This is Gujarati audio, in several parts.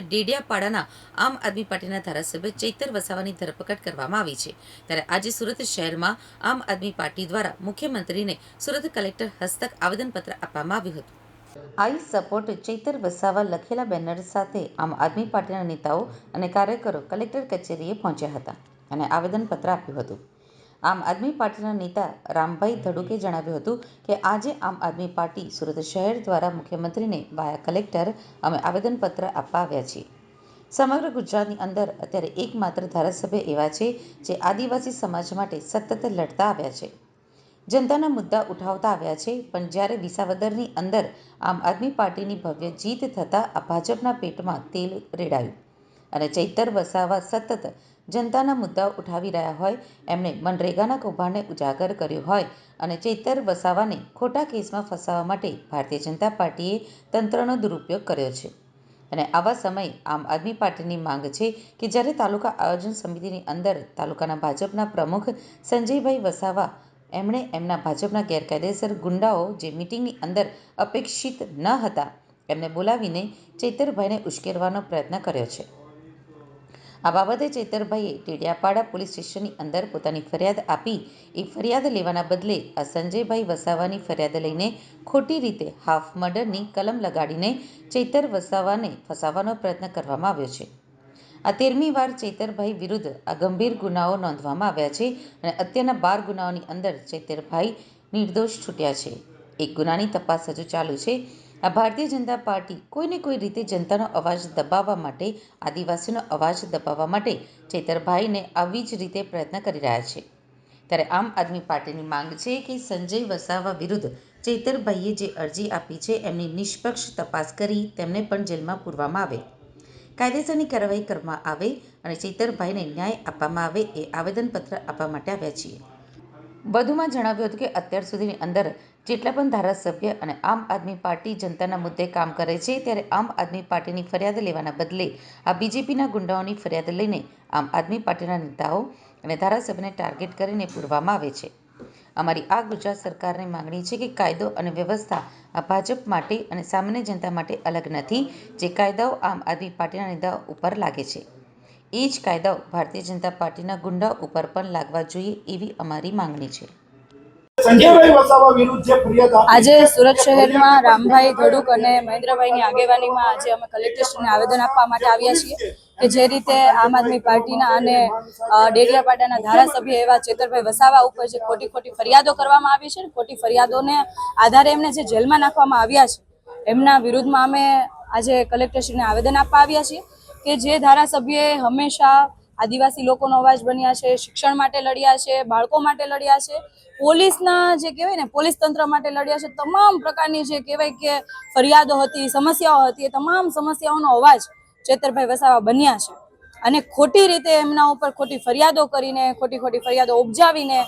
ડેડિયાપાડાના આમ આદમી પાર્ટીના ધારાસભ્ય ચૈતર વસાવાની ધરપકડ કરવામાં આવી છે. ત્યારે આજે સુરત શહેરમાં આમ આદમી પાર્ટી દ્વારા મુખ્યમંત્રીને સુરત કલેક્ટર હસ્તક આવેદનપત્ર આપવામાં આવ્યું હતું. આઈ સપોર્ટ ચૈતર વસાવા લખેલા બેનર સાથે આમ આદમી પાર્ટીના નેતાઓ અને કાર્યકરો કલેક્ટર કચેરીએ પહોંચ્યા હતા અને આવેદનપત્ર આપ્યું હતું. આમ આદમી પાર્ટીના નેતા રામભાઈ ધડુકે જણાવ્યું હતું કે આજે આમ આદમી પાર્ટી સુરત શહેર દ્વારા મુખ્યમંત્રીને વાયા કલેક્ટર અમે આવેદનપત્ર આપવા આવ્યા છીએ. સમગ્ર ગુજરાતની અંદર અત્યારે એકમાત્ર ધારાસભ્ય એવા છે જે આદિવાસી સમાજ માટે સતત લડતા આવ્યા છે. જનતાના મુદ્દા ઉઠાવતા આવ્યા છે, પણ જ્યારે વિસાવદરની અંદર આમ આદમી પાર્ટીની ભવ્ય જીત થતાં આ ભાજપના પેટમાં તેલ રેડાયું. અને ચૈતર વસાવા સતત જનતાના મુદ્દાઓ ઉઠાવી રહ્યા હોય, એમણે મનરેગાના કૌભાંડને ઉજાગર કર્યું હોય અને ચૈતર વસાવાને ખોટા કેસમાં ફસાવવા માટે ભારતીય જનતા પાર્ટીએ તંત્રનો દુરુપયોગ કર્યો છે. અને આવા સમયે આમ આદમી પાર્ટીની માંગ છે કે જ્યારે તાલુકા આયોજન સમિતિની અંદર તાલુકાના ભાજપના પ્રમુખ સંજયભાઈ વસાવા એમણે એમના ભાજપના ગેરકાયદેસર ગુંડાઓ જે મિટિંગની અંદર અપેક્ષિત ન હતા, એમને બોલાવીને ચૈતરભાઈને ઉશ્કેરવાનો પ્રયત્ન કર્યો છે. આ બાબતે ચેતરભાઈએ ટેડિયાપાડા પોલીસ સ્ટેશનની અંદર પોતાની ફરિયાદ આપી. એ ફરિયાદ લેવાના બદલે આ સંજયભાઈ વસાવાની ફરિયાદ લઈને ખોટી રીતે હાફ મર્ડરની કલમ લગાડીને ચેતર વસાવાને ફસાવવાનો પ્રયત્ન કરવામાં આવ્યો છે. આ તેરમી વાર ચેતરભાઈ વિરુદ્ધ આ ગંભીર ગુનાઓ નોંધવામાં આવ્યા છે અને અત્યારના બાર ગુનાઓની અંદર ચેતરભાઈ નિર્દોષ છૂટ્યા છે. એક ગુનાની તપાસ હજુ ચાલુ છે. આ ભારતીય જનતા પાર્ટી કોઈને કોઈ રીતે જનતાનો અવાજ દબાવવા માટે, આદિવાસીનો અવાજ દબાવવા માટે ચેતરભાઈને આવી જ રીતે પ્રયત્ન કરી રહ્યા છે. ત્યારે આમ આદમી પાર્ટીની માંગ છે કે સંજય વસાવા વિરુદ્ધ ચેતરભાઈએ જે અરજી આપી છે, એમની નિષ્પક્ષ તપાસ કરી તેમને પણ જેલમાં પૂરવામાં આવે. કાયદેસરની કાર્યવાહી કરવામાં આવે અને ચેતરભાઈને ન્યાય આપવામાં આવે એ આવેદનપત્ર આપવા માટે આવ્યા છીએ. વધુમાં જણાવ્યું હતું કે અત્યાર સુધીની અંદર જેટલા પણ ધારાસભ્ય અને આમ આદમી પાર્ટી જનતાના મુદ્દે કામ કરે છે, ત્યારે આમ આદમી પાર્ટીની ફરિયાદ લેવાના બદલે આ બીજેપીના ગુંડાઓની ફરિયાદ લઈને આમ આદમી પાર્ટીના નેતાઓ અને ધારાસભ્યને ટાર્ગેટ કરીને પૂરવામાં આવે છે. અમારી આ ગુજરાત સરકારની માંગણી છે કે કાયદો અને વ્યવસ્થા આ ભાજપ માટે અને સામાન્ય જનતા માટે અલગ નથી, જે કાયદાઓ આમ આદમી પાર્ટીના નેતાઓ ઉપર લાગે છે. એ જ કાયદાઓ ભારતીય જનતા પાર્ટીના ગુંડા ઉપર પણ લાગવા જોઈએ એવી અમારી માંગણી છે. સંજયભાઈ વસાવા વિરુદ્ધ જે ફરિયાદ આપી આજે સુરત શહેરમાં રામભાઈ ધડુક અને મહેન્દ્રભાઈની આગેવાનીમાં આજે અમે કલેક્ટરશ્રીને આવેદન આપવા માટે આવ્યા છીએ કે જે રીતે આમ આદમી પાર્ટીના અને ડેડિયાપાડાના ધારાસભ્ય એવા ચેતરભાઈ વસાવા ઉપર જે ખોટી ખોટી ફરિયાદો કરવામાં આવી છે ને ખોટી ફરિયાદોને આધારે એમને જે જેલમાં નાખવામાં આવ્યા છે એમના વિરુદ્ધમાં અમે આજે કલેક્ટરશ્રીને આવેદન આપવા આવ્યા છીએ. કે જે ધારાસભ્યએ હંમેશા આદિવાસી લોકોનો અવાજ બન્યા છે, શિક્ષણ માટે લડ્યા છે, બાળકો માટે લડ્યા છે, પોલીસના જે કહેવાય ને, પોલીસ તંત્ર માટે લડ્યા છે, તમામ પ્રકારની જે કહેવાય કે ફરિયાદો હતી, સમસ્યાઓ હતી, એ તમામ સમસ્યાઓનો અવાજ ચેતરભાઈ વસાવા બન્યા છે. અને ખોટી રીતે એમના ઉપર ખોટી ફરિયાદો કરીને, ખોટી ખોટી ફરિયાદો ઉપજાવીને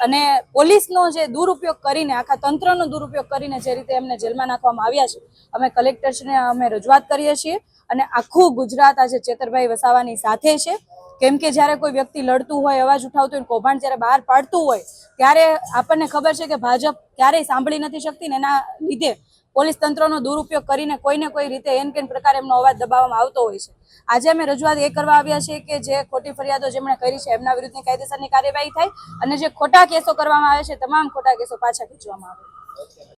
અને પોલીસનો જે દુરુપયોગ કરીને, આખા તંત્રનો દુરુપયોગ કરીને જે રીતે એમને જેલમાં નાખવામાં આવ્યા છે, અમે કલેક્ટરશ્રીને અમે રજૂઆત કરીએ છીએ. અને આખું ગુજરાત આજે ચેતરભાઈ વસાવાની સાથે છે. કેમ કે જ્યારે કોઈ વ્યક્તિ લડતું હોય, અવાજ ઉઠાવતું હોય કૌભાંડ જ્યારે બહાર પાડતું હોય, ત્યારે આપણને ખબર છે કે ભાજપ ક્યારેય સાંભળી નથી શકતી ને એના લીધે પોલીસ તંત્રનો દુરુપયોગ કરીને કોઈને કોઈ રીતે એન કેન પ્રકારે એમનો અવાજ દબાવવામાં આવતો હોય છે. આજે અમે રજૂઆત એ કરવા આવ્યા છીએ કે જે ખોટી ફરિયાદો જેમણે કરી છે, એમના વિરુદ્ધની કાયદેસરની કાર્યવાહી થાય અને જે ખોટા કેસો કરવામાં આવે છે, તમામ ખોટા કેસો પાછા ખેંચવામાં આવે.